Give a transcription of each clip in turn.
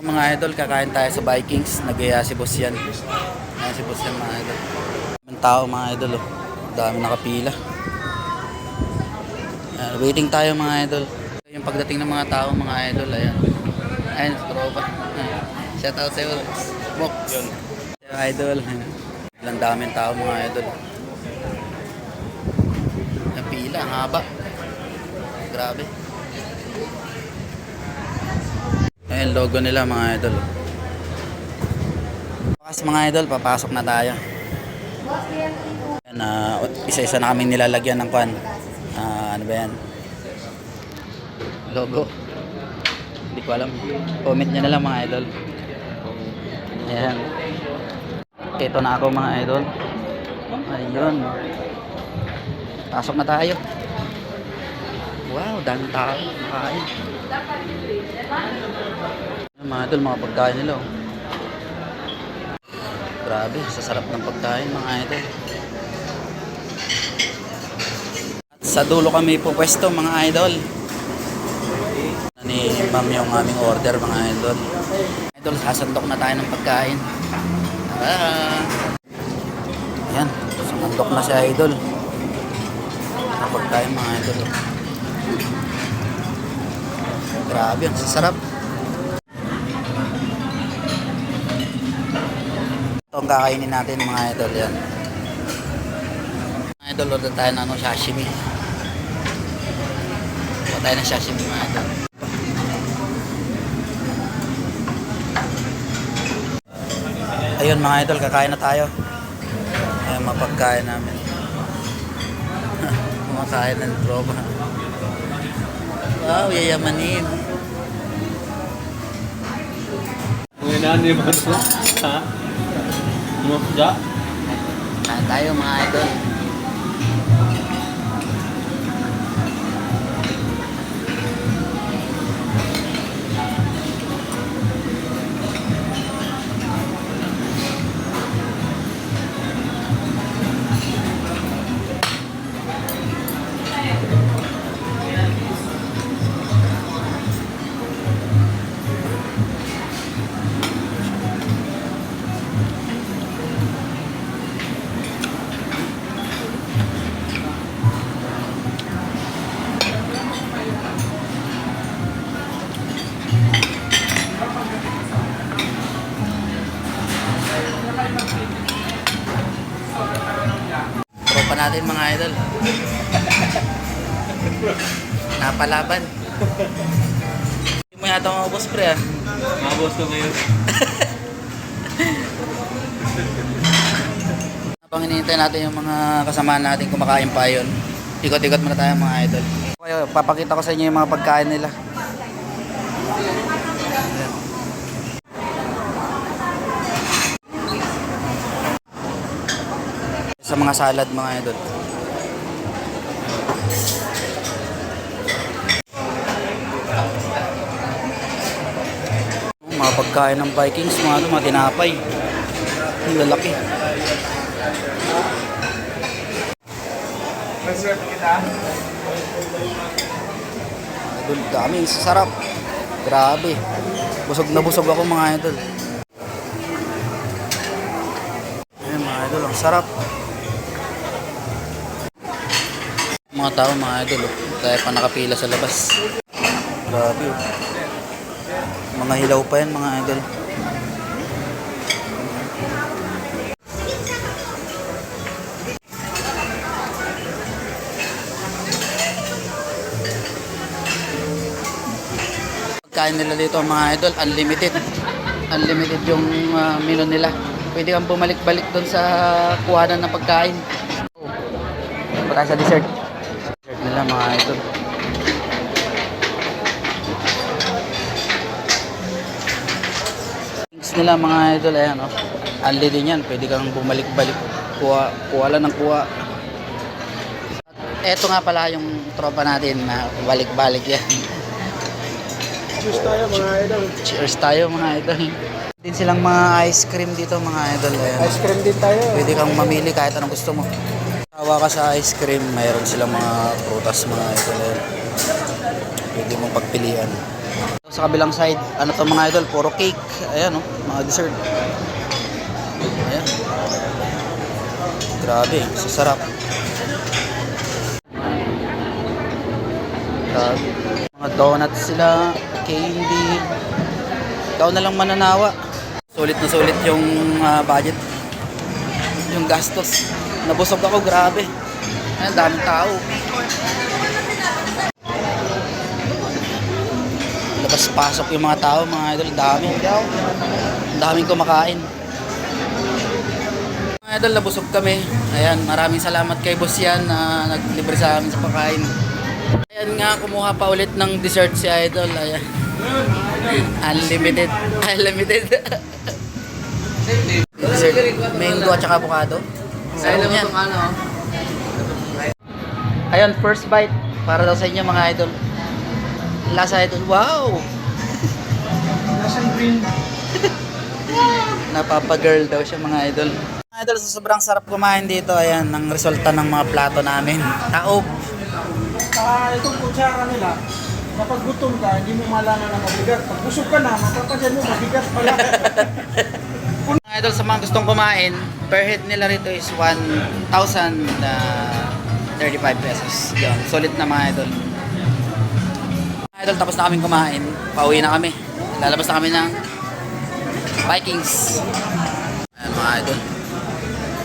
Mga idol, kakain tayo sa Vikings. Nagaya si boss yan. Ayan si boss yan mga idol. Ang tao mga idol. Oh. Dami nakapila. Ayan, waiting tayo mga idol. Yung pagdating ng mga tao mga idol. Ayan. Ayan, tropa. Ayan. Shout out sa'yo. Box. Yung idol. Ilang daming tao mga idol. Yung pila, ang haba. Grabe. Ayan, logo nila mga idol. Bukas mga idol, papasok na tayo. Ayan, ah, isa-isa na kaming nilalagyan ng kwan. Ah, ano ba yan? Logo. Hindi ko alam. Comment nyo na lang mga idol. Ayan. Ito na ako mga idol. Ayun. Pasok na tayo. Wow, daming tao. Kain. Mga idol, mga pagkain nila. Oh. Grabe, sasarap ng pagkain mga idol. At sa dulo kami po pwesto mga idol. Ni ma'am yung aming order mga idol. Idol, sasandok na tayo ng pagkain. Tara! Ayan, sumandok na si idol. Ang pagkain mga idol. Grabe, ang sasarap. Ito ang kakainin natin mga idol yan. Mga idol, order tayo ng ano, sashimi. Order tayo ng sashimi mga idol. Ayun mga idol, kakain na tayo. Ayun, mapagkain namin. Kumakain ng tropa. Wow, yayamanin. Ngayon ni ba ito? Ha? Ano siya? Kain tayo mga idol. Napalaban. Hindi mo yata maubos pre ah. Mga boss ko ngayon. Habang hinihintay natin yung mga kasamahan natin kumakain pa yun. Ikot-ikot muna tayo mga idol. Okay, papakita ko sa inyo yung mga pagkain nila. Sa mga salad mga idol. Mga pagkain ng Vikings, mga, ano, mga tinapay. Ang lalaki. Idol, dami, sarap. Grabe. Busog na busog ako mga idol. Ayun mga idol, ang sarap. Mga tao mga idol, oh. kaya pa nakapila sa labas. Grabe oh. Mga hilaw pa yan mga idol. Pagkain nila dito mga idol, unlimited. Unlimited yung uh, menu nila. Pwede kang bumalik-balik doon sa kuhanan ng pagkain. Punta sa dessert. Dessert nila mga idol. Drinks nila mga idol, ayan o. Unli din yan, pwede kang bumalik-balik. Kuha, kuha lang ng kuha. At eto nga pala yung tropa natin na balik-balik yan. Cheers tayo mga idol. Cheers tayo mga idol. Din silang mga ice cream dito mga idol. Ayan. Ice cream din tayo. Pwede kang mamili kahit anong gusto mo. Tawa ka sa ice cream, mayroon silang mga prutas mga idol. Ayan. Pwede mong pagpilian. Sa kabilang side, ano to mga idol, puro cake. Ayan oh, mga dessert. Ayan. Grabe, sasarap. Grabe. Mga donuts sila, candy. Ikaw na lang mananawa. Sulit na sulit yung ah, budget. Yung gastos. Nabusog ako, grabe. Ayan, daming tao. Labas-pasok yung mga tao, mga idol. Dami. Daming kumakain. Mga idol, nabusog kami. Ayan, maraming salamat kay boss yan na naglibre sa amin sa pagkain. Ayan nga, kumuha pa ulit ng dessert si idol. Ayan. Unlimited. Unlimited. dessert. Mango at saka avocado. Sarap yan. Ayun, first bite. Para daw sa inyo mga idol. Lasa idol. Wow! Lasang green. Napapa-girl daw siya mga idol. Mga idol, sa sobrang sarap kumain dito, ayan, ang resulta ng mga plato namin. Taob. Ah, itong kutsara nila, kapag gutom ka, hindi mo malaman na mabigat. Pag busog ka na, mapapansin mo, mabigat pala. Mga idol, sa mga gustong kumain, per head nila rito is 1,035 pesos. Yun, solid na mga idol. Idol, tapos na kaming kumain. Pauwi na kami. Lalabas na kami ng Vikings. Ayan mga idol.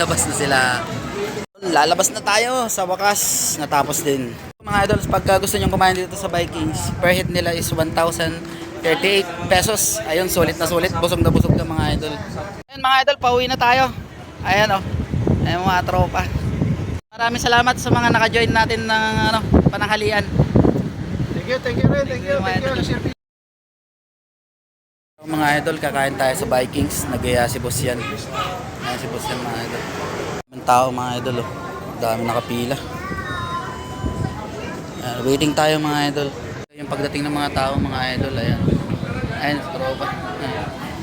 Labas na sila. Lalabas na tayo sa wakas. Natapos din. Mga idol, pagka gusto nyo kumain dito sa Vikings, per head nila is 1,038 pesos. Ayun, sulit na sulit. Busog na busog ka mga idol. Ayun mga idol, pauwi na tayo. Ayan o. Oh. Ayan mga tropa. Maraming salamat sa mga naka-join natin ng ano, pananghalian. Thank you, thank you rin, thank you, thank you. Sir Mga idol, kakain tayo sa Vikings. Nagaya si Boss yan. Ayan si Boss yan mga idol. Daming tao mga idol oh. Dami nakapila. Ayan, waiting tayo mga idol. Yung pagdating ng mga tao mga idol, ayan. Ayan, tropa.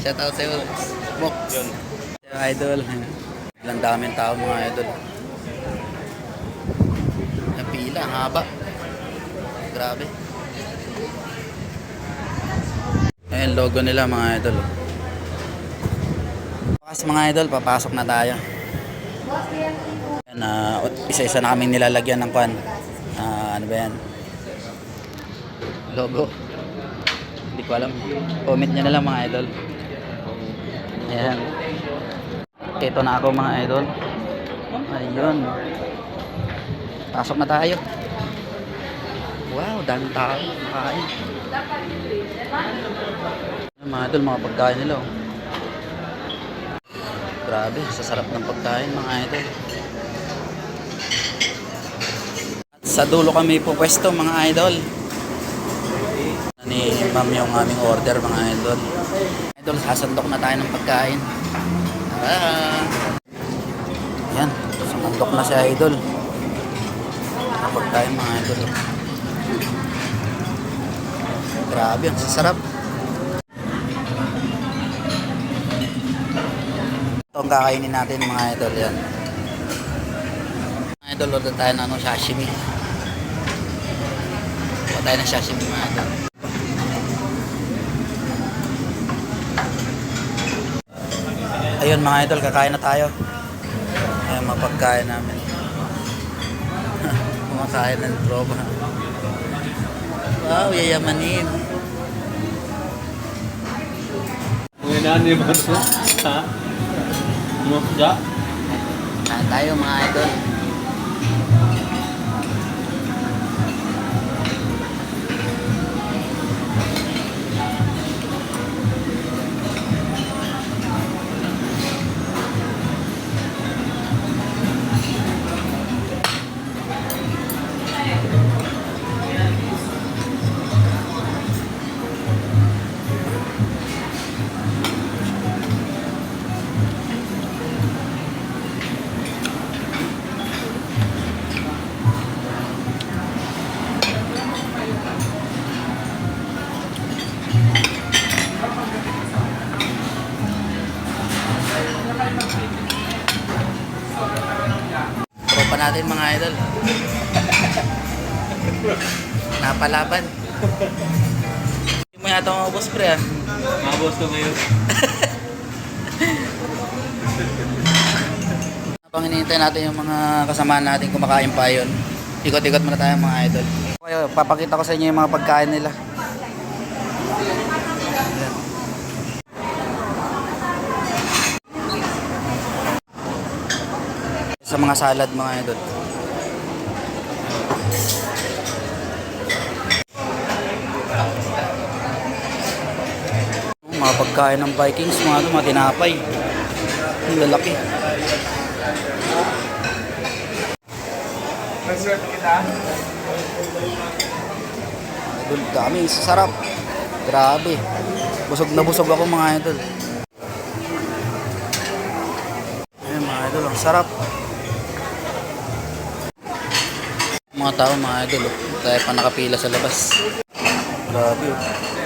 Shout out sa'yo, Mox. Yun. idol. Ilang daming tao mga idol. Ang pila, ang haba. Grabe. Ayan, logo nila mga idol. Bukas mga idol, papasok na tayo. Ayan, ah, isa-isa na kaming nilalagyan ng kwan. Ah, ano ba yan? Logo. Hindi ko alam. Comment nyo na lang mga idol. Ayan. Ito na ako mga idol. Ayun. Pasok na tayo. Wow, daming tao. Kain. Mga idol, mga pagkain nila. Oh. Grabe, sasarap ng pagkain mga idol. At sa dulo kami po pwesto mga idol. Ni ma'am yung aming order mga idol. Idol, sasandok na tayo ng pagkain. Ah. Yan, sumandok na si idol. Ang pagkain mga idol. Grabe, ang sasarap. Ito ang kakainin natin mga idol yan. Mga idol, order tayo ng ano, sashimi. Kuha tayo ng sashimi mga idol. Ayun mga idol, kakain na tayo. Ayun, mapagkain namin. Kumakain ng tropa. Wow, yayamanin. Mga nani ba ito? Ha? Masya? Kain tayo mga idol. Mabos ko ngayon. Habang hinihintay natin yung mga kasamahan natin kumakain pa yun. Ikot-ikot muna tayo mga idol. Okay, papakita ko sa inyo yung mga pagkain nila. Sa mga salad mga idol. Pagkain ng Vikings, mga, ano, mga tinapay. Ang lalaki. Idol, dami, sarap. Grabe. Busog na busog ako mga idol. Ayun mga idol, ang sarap. Mga tao mga idol, oh. tayo pa nakapila sa labas. Grabe oh.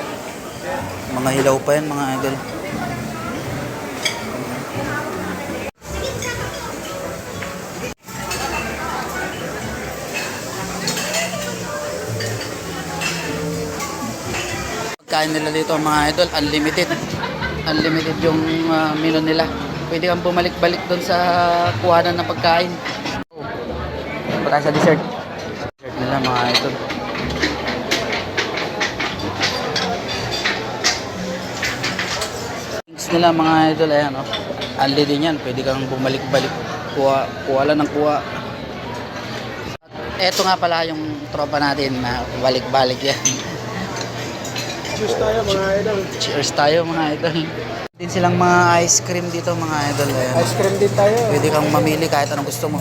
Mga hilaw pa yan mga idol. Pagkain nila dito mga idol, unlimited. Unlimited yung ah, menu nila. Pwede kang bumalik-balik doon sa kuhanan ng pagkain. Pa tayo sa dessert. Dessert nila mga idol. Drinks nila mga idol, ayan oh. Unli din yan, pwede kang bumalik-balik. Kuha, kuha lang ng kuha. Eto nga pala yung tropa natin na balik-balik yan. Cheers tayo mga idol. Cheers tayo mga idol. Din silang mga ice cream dito mga idol. Ayan. Ice cream din tayo. Pwede kang mamili kahit anong gusto mo.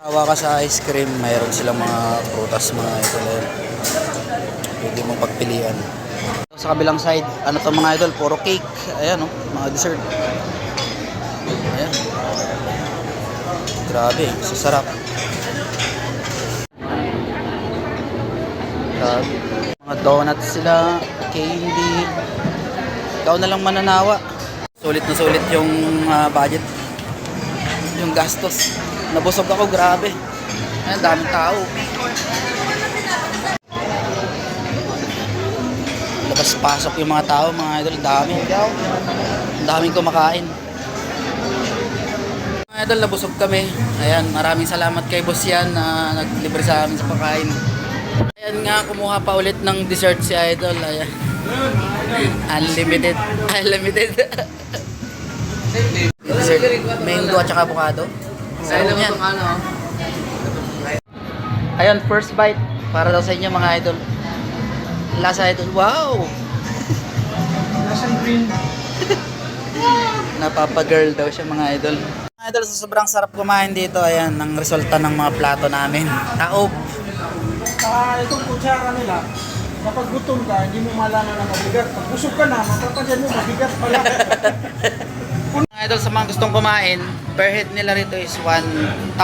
Tawa ka sa ice cream, mayroon silang mga prutas mga idol. Ayan. Pwede mong pagpilian. Sa kabilang side, ano to mga idol, puro cake. Ayan oh, mga dessert. Ayan. Grabe, sasarap. Grabe. Mga donuts sila, candy. Ikaw na lang mananawa. Sulit na sulit yung ah, budget. Yung gastos. Nabusog ako, grabe. Ayan, daming tao. Labas-pasok yung mga tao, mga idol, dami. Ang daming kumakain. Mga idol, nabusog kami. Ayan, maraming salamat kay Boss Yan na naglibre sa amin sa pagkain. Ayan nga, kumuha pa ulit ng dessert si Idol. Ayan. Unlimited. Unlimited. dessert. Mango at saka avocado. Sarap yan. Ayan, first bite. Para daw sa inyo mga idol. Lasa idol. Wow! Lasang green. Napapa-girl daw siya mga idol. Mga idol, sa sobrang sarap kumain dito, ayan, ang resulta ng mga plato namin. Taob. Ah, itong kutsara nila, kapag gutom ka, hindi mo malaman na mabigat. Pag busog ka na, mapapansin mo mabigat pala. Mga idol, sa mga gustong kumain, per head nila rito is 1,035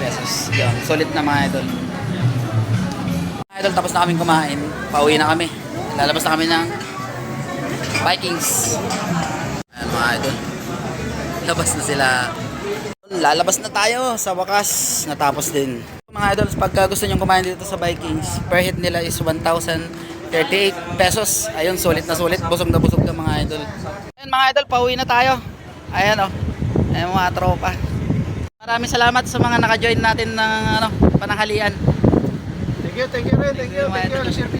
pesos. Yun, solid na mga idol. Idol, tapos na kaming kumain. Pauwi na kami. Lalabas na kami ng Vikings. Ayan mga idol. Labas na sila. Lalabas na tayo sa wakas. Natapos din. Mga idol, pagka gusto nyo kumain dito sa Vikings, per head nila is 1,038 pesos. Ayun, sulit na sulit. Busog na busog ka mga idol. Ayun mga idol, pauwi na tayo. Ayan o. Oh. Ayan mga tropa. Maraming salamat sa mga naka-join natin ng ano, pananghalian. You, thank you rin, thank you, thank you.